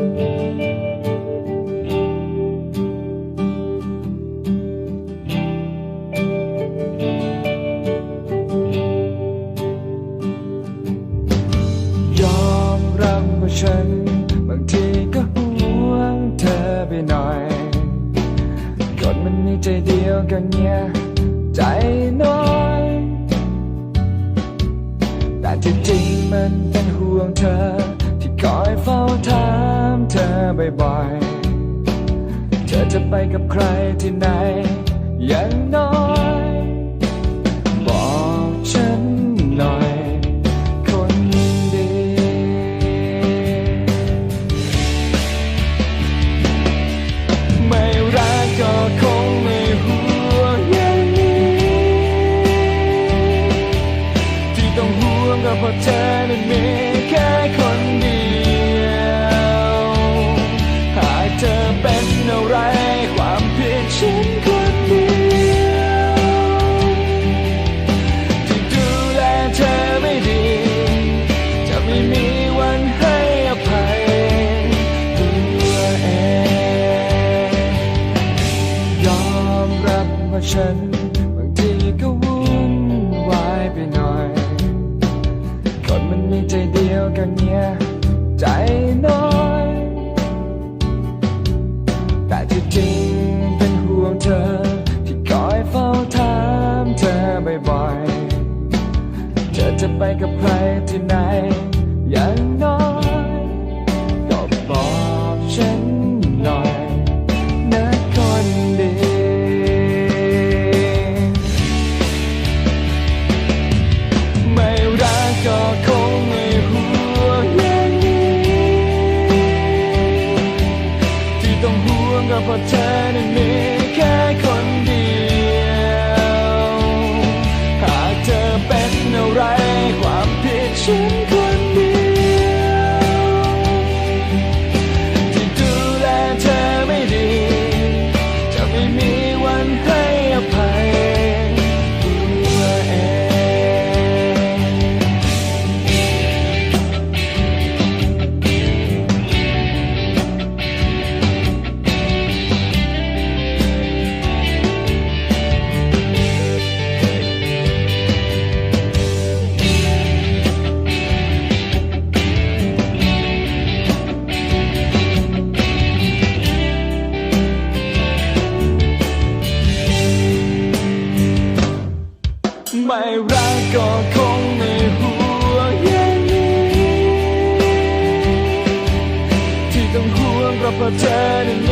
ยอมรับว่าฉันบางทีก็ห่วงเธอไปหน่อยคนมันมีใจเดียวกันเนี่ยใจน้อย แต่ที่จริงมันเป็นห่วงเธอที่คอยเฝ้าถามเธอ บ่อยๆ เธอจะไปกับใครที่ไหน อย่างน้อย บอกฉันหน่อย คนดี ไม่รักก็คงไม่ห่วงอย่างนี้ ที่ต้องห่วงก็เพราะเธอนั้นมี ฉัน บางทีก็วุ่นวายไปหน่อย คนมันมีใจเดียวกันเนี่ยใจน้อย แต่ที่จริงเป็นห่วงเธอ ที่คอยเฝ้าถามเธอบ่อยๆ เธอจะไปกับใครที่ไหนอย่างน้อย ก็บอกฉัน ห่ว ไม่รักก็คงไม่ห่วงอย่างนี้ที่ต้องห่วงเพราะเพราะเธอนั้น